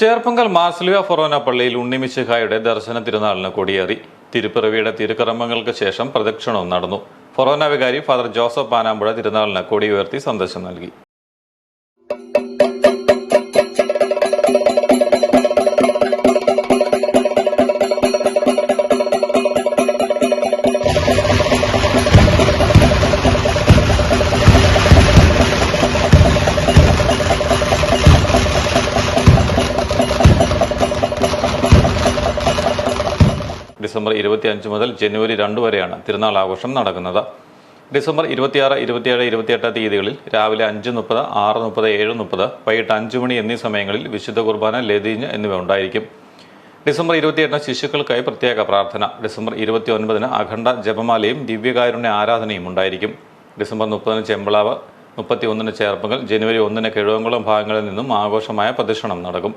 ചേർപ്പങ്കൽ മാസ്ലിയ ഫൊറോന പള്ളിയിൽ ഉണ്ണിമിശിഹായുടെ ദർശന തിരുനാളിന് കൊടിയേറി. തിരുപ്പിറവിയുടെ തിരുക്കർമ്മങ്ങൾക്ക് ശേഷം പ്രദക്ഷിണവും നടന്നു. ഫൊറോന വികാരി ഫാദർ ജോസഫ് പാനാമ്പുഴ തിരുനാളിന് കൊടി ഉയർത്തി സന്ദേശം നൽകി. ഡിസംബർ ഇരുപത്തിയഞ്ച് മുതൽ ജനുവരി രണ്ട് വരെയാണ് തിരുനാൾ ആഘോഷം നടക്കുന്നത്. ഡിസംബർ ഇരുപത്തിയാറ് ഇരുപത്തിയേഴ് ഇരുപത്തിയെട്ട് തീയതികളിൽ രാവിലെ അഞ്ച് മുപ്പത് ആറ് മുപ്പത് ഏഴ് മുപ്പത് വൈകിട്ട് അഞ്ച് മണി എന്നീ സമയങ്ങളിൽ വിശുദ്ധ കുർബാന ലതീഞ്ഞ് എന്നിവ ഉണ്ടായിരിക്കും. ഡിസംബർ ഇരുപത്തിയെട്ടിന് ശിശുക്കൾക്കായി പ്രത്യേക പ്രാർത്ഥന. ഡിസംബർ ഇരുപത്തി ഒൻപതിന് അഖണ്ഡ ജപമാലയും ദിവ്യകാരുണ്യ ആരാധനയും ഉണ്ടായിരിക്കും. ഡിസംബർ മുപ്പതിന് ചെമ്പളാവ് മുപ്പത്തി ഒന്നിന് ചേർപ്പുകൾ ജനുവരി ഒന്നിന് കിഴവങ്കുളം ഭാഗങ്ങളിൽ നിന്നും ആഘോഷമായ പ്രദക്ഷിണം നടക്കും.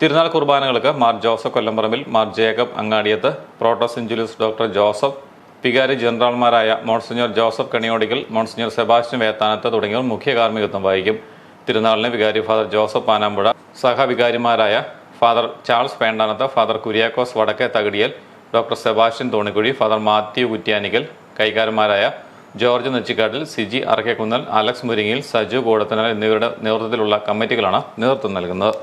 തിരുനാൾ കുർബാനകൾക്ക് Mar Joseph Kollamparambil Mar Jacob Angadiyath protosyncellus doctor Joseph വികാരി ജനറൽമാരായ monsignor Joseph Kaniyodickal monsignor Sebastian Vethanath തുടങ്ങിയവർ മുഖ്യ കാർമ്മികത്വം വഹിക്കും. തിരുനാളിന് വികാരി father Joseph Panampuzha സഹവികാരിമാരായ father Charles Pendanath father Kuriakose Vadakke Thakadiyal doctor Sebastian Thonikuzhi father Mathew Kuttianickal കൈകാരന്മാരായ George Nechikattil Siji Arakkekunnel Alex Muringil Saju Koodathanal എന്നിവരുടെ നേതൃത്വത്തിലുള്ള കമ്മിറ്റികളാണ് നേതൃത്വം നൽകുന്നത്.